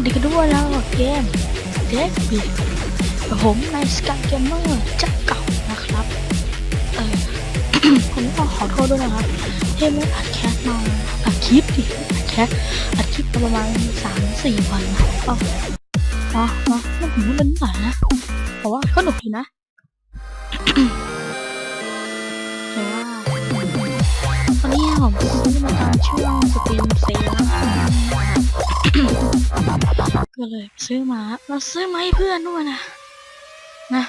วัสดีกันด้วยแล้วเกมเด็กบีผมในสกายเกมเมอร์จะเก่านะครับ เออผมก็ขอโทษด้วยนะครับที่ไม่อัดแคสมาอัดคลิปดิอัดแคสอัดคลิปประมาณสามสี่วันนะก็มามาไม่ถึงว่าเป็นหน่อยนะแต่ว่าก็หนุกดีนะ ตอนนี้ผมก็มาตามช่องสตรีมเซลนะครับก็เลยซื้อมาเราซื้อมาให้เพื่อนด้วยนะ นะ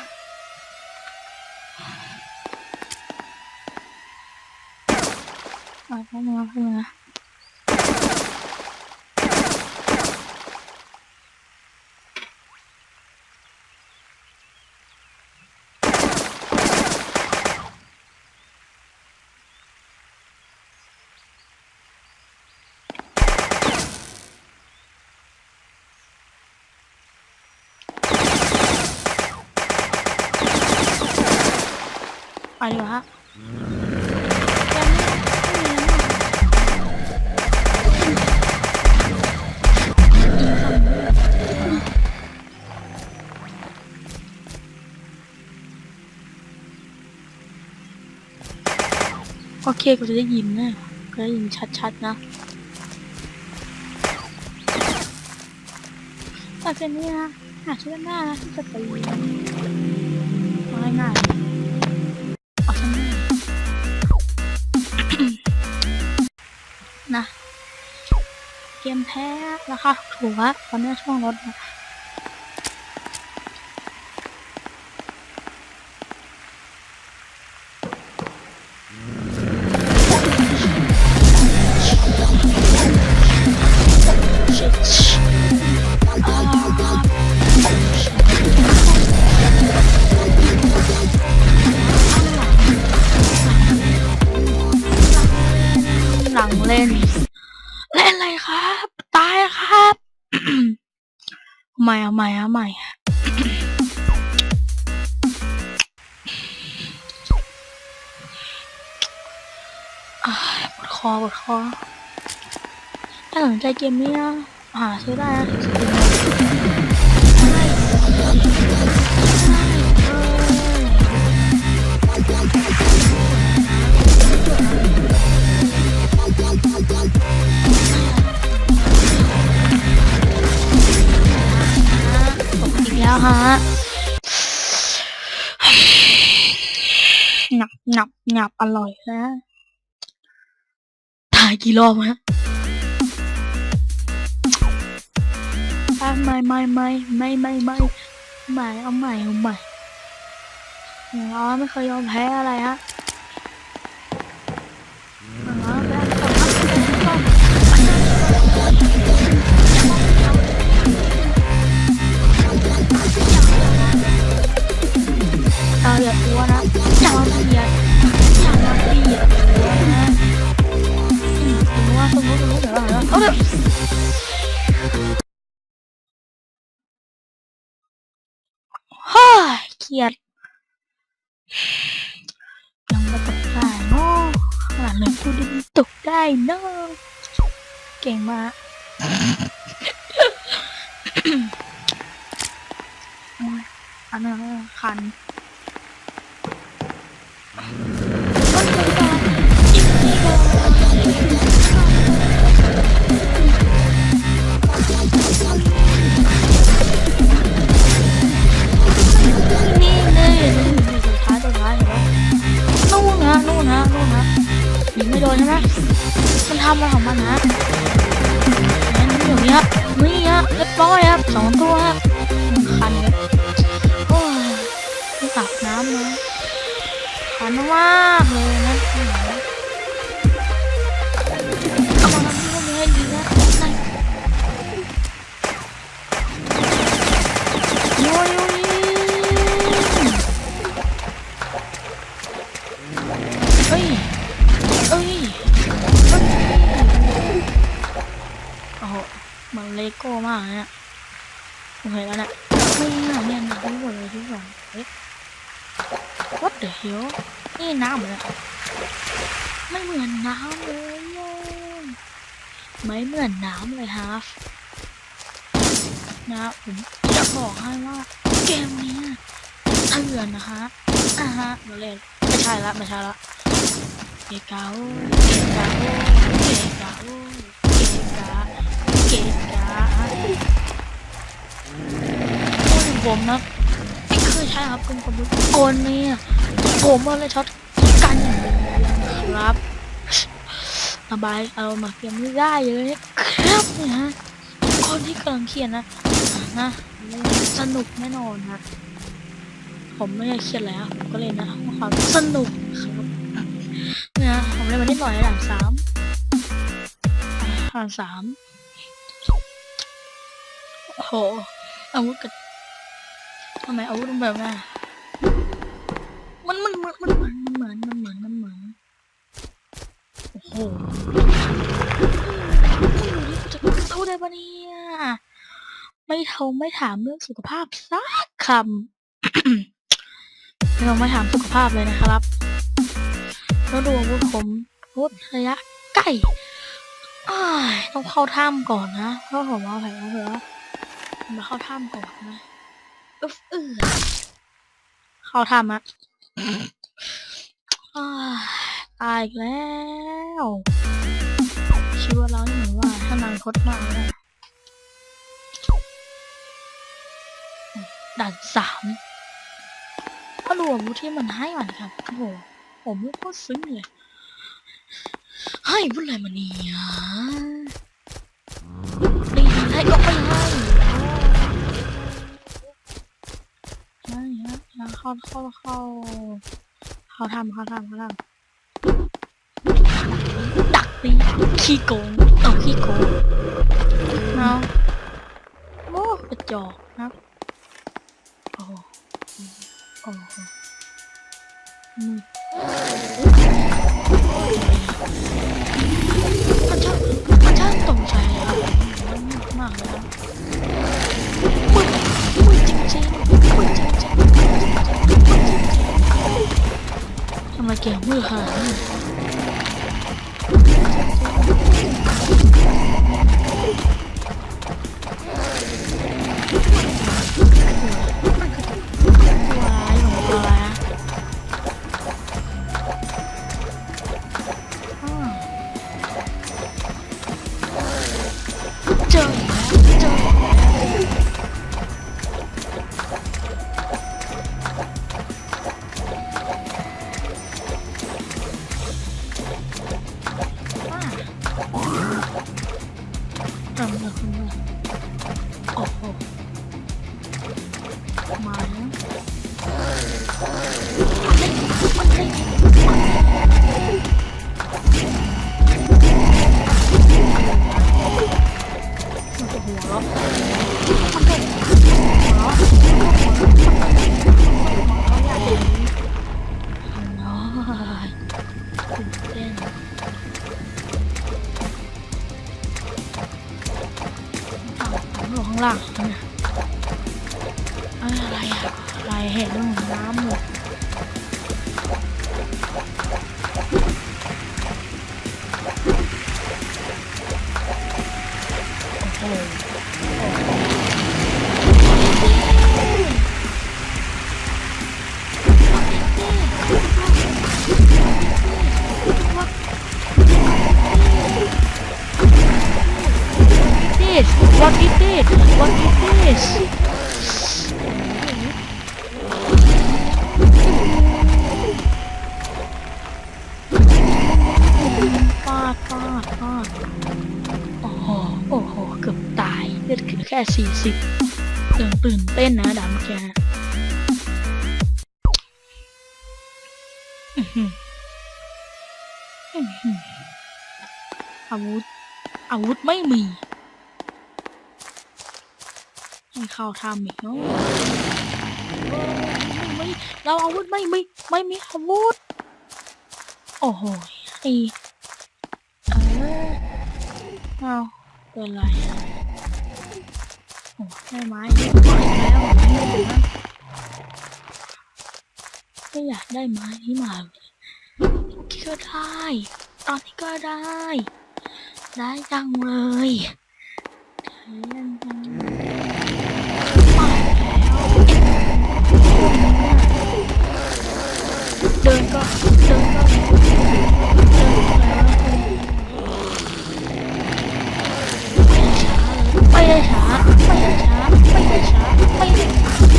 เอาเข้ามาเข้ามา ไปดีกว่าฮะโอเคกูจะได้ยินนะก็ได้ยินชัดๆนะแต่เจนนี่นะหาชื่อหน้านะที่จะตีง่ายๆ เกมแพ้ราคาถูกอะตอนนี้ช่วงลดนะหลังเล่น เล่นอะไรครับ ตายครับเอาใหม่เอาใหม่เอาใหม่ปวดคอปวดคอถ้าสนใจเกมนี้นะหาซื้อได้นะ หนับหนับหนับอร่อยนะถ่ายกี่รอบฮะอะไม่ไม่ไม่ไม่ไม่ไม่ไม่เอาใหม่เอาใหม่เราไม่เคยยอมแพ้อะไรฮะเอาไปเอาก่อนครับเอาก่อนเอาอย่าตัวนะาเกียดยังมาตกได้เนาะขนาดเลยพูดยังตกได้เนาะเก่งมากอันนั้นคัน ไม่าบน้ำเลยคันมากเลยนะเอามาทำที่พวกนี้ให้ดีนะโยโยยเฮ้ยเอ้ยเอ้ยโอ้โหมันเลโก้มากเนี่ยโอเคแล้วเนี่ยเนี่ยเนี่ยหนักทั้งหมดเลยทุกอย่างเฮ้ย what the hell นี่น้ำเลยไม่เหมือนน้ำเลยไม่เหมือนน้ำเลยฮะนะผมจะบอกให้ว่าเกมนี้เถื่อนนะคะอ่าฮะเราเล่นไม่ใช่ละไม่ใช่ละเกกาเกกาเกกาเกกาเกกาพูดถึงผมนะ ครับคุณผมโกนเนี่ยผมว่าเลยช็อตกันครับระบายเอามณ์มาเกมไม่ได้เลยครับเนี่ยฮะคนที่กำลังเขียนนะนะสนุกแน่นอนนะผมไม่ได้เครียดแล้วผมก็เลยนะเพราะความสนุกครับนะผมเล่นมานิดหน่อยระดับสามระดับสามโอ้โหอาวุธกับทำไมอาวุธมันแบบนั้นมันมันมันมันเหมือนมันเหมือนมันเหมือนมันเหมือนโอ้โหจะสู้ได้ปะเนี่ยไม่ทงไม่ถามเรื่องสุขภาพสักคำไม่ต้องไม่ถามสุขภาพเลยนะครับแล้วดูอาวุธผมอาวุธระยะใกล้ต้องเข้าถ้ำก่อนนะเพราะผมว่าแผลเผื่อมาเข้าถ้ำก่อนนะ เขาถ้ำอะอายตายอีกแล้วชีวิตเรานี่เหมือนว่าถ้านางคตมากเลยด่านสามก็รวมุที่มันให้มันครับโอ้โหผมไม่ก็ซึ้งเลย ให้วุธอะไรมาเนี่ยดีให้ก็ไม่ให้ เข้าเข้าเข้าเขาทำเขาทำเขาทำดักตีขี้โกงเอาขี้โกงเอาโอ้กระจอกครับโอ้โหโอ้โหอืมมันช่างมันช่างตรงใจครับมันมากเลยครับมึนมึ ทำไมเก่งมือขนาด What is this? ฟาดฟาดฟาดโอ้โห โอ้โห เกือบตาย เลือดเหลือแค่สี่สิบตื่นตื่นเต้นนะดำแกอื้อหืออื้อหืออาวุธ อาวุธไม่มี ให้เข้าทำอีกเนาะไม่มีเราอาวุธไม่มีไม่มีอาวุธ โอ้โหไอเออเอาเป็นไรโอ้ได้ไม้เยอะมากแล้วไม่อยากได้ไม้นี้มาเลยโอเคก็ได้ ตอนนี้ก็ได้ ได้จังเลยได้จัง เดินก็เดินไม่ได้ช้าไม่ได้ช้าไม่ได้ช้าไม่ได้ช้า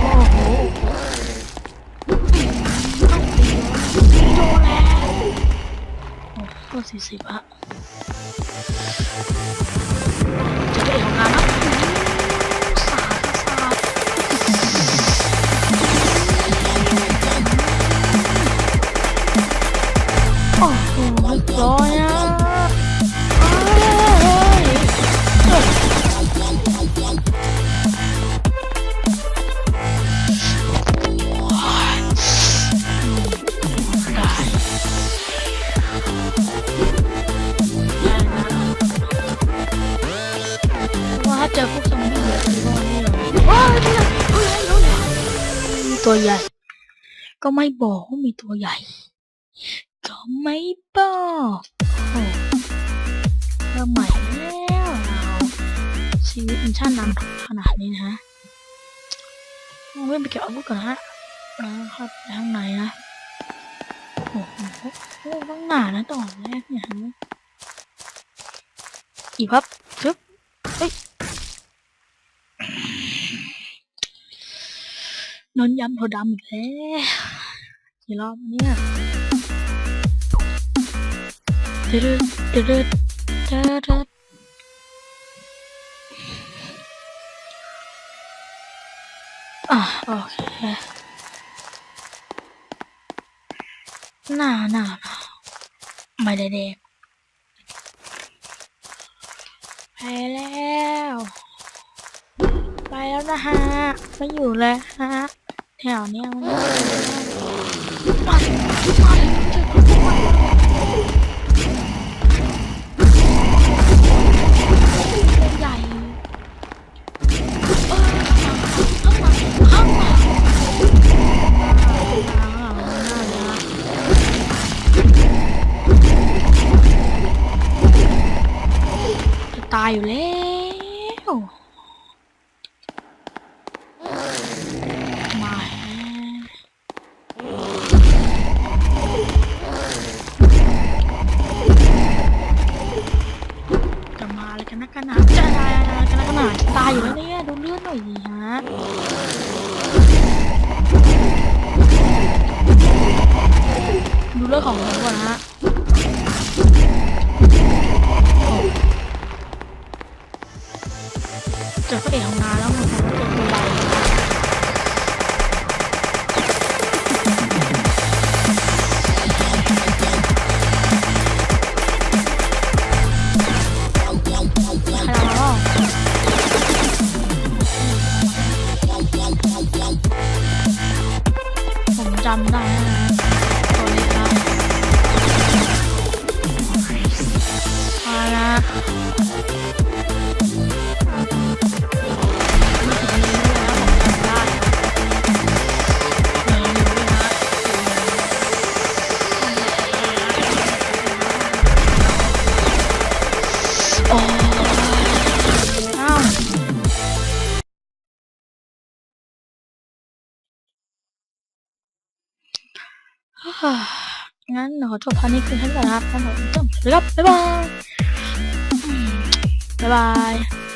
โอ้โหต้องตีโดนแล้วโอ้โหสี่สิบอะ ตัวใหญ่ ก็ไม่บอกว่ามีตัวใหญ่ ก็ไม่บอกโอ้เริ่มใหม่แล้วเราชีวิตมันช่างนำขนาดนี้นะฮะต้องเริ่มไปเก็บอาวุธก่อนฮะนะครับไปทางไหนนะโอ้โหต้องหนานะตอนแรกเนี่ยฮะอีพับชึบเฮ้ย นนย้ำโทดำอีกแล้วกี่รอบเนี่ยตึ๊ดตึ๊ดตึ๊ดตึ๊ดอะโอเคหนาหนาหนาไม่ได้เด็กไปแล้ว ไปแล้วนะฮะ ไม่อยู่แล้วฮะ แถว กันนักกันหนาจะอะไรกันนักกันหนาจะตายอยู่แล้วเนี่ยดูเลือดหน่อยสิฮะดูเรื่องของผมก่อนฮะ ขอจบพาร์ทนี้คือท่านก่อนนะครับท่านผมจบเลยครับบ๊ายบายบ๊ายบาย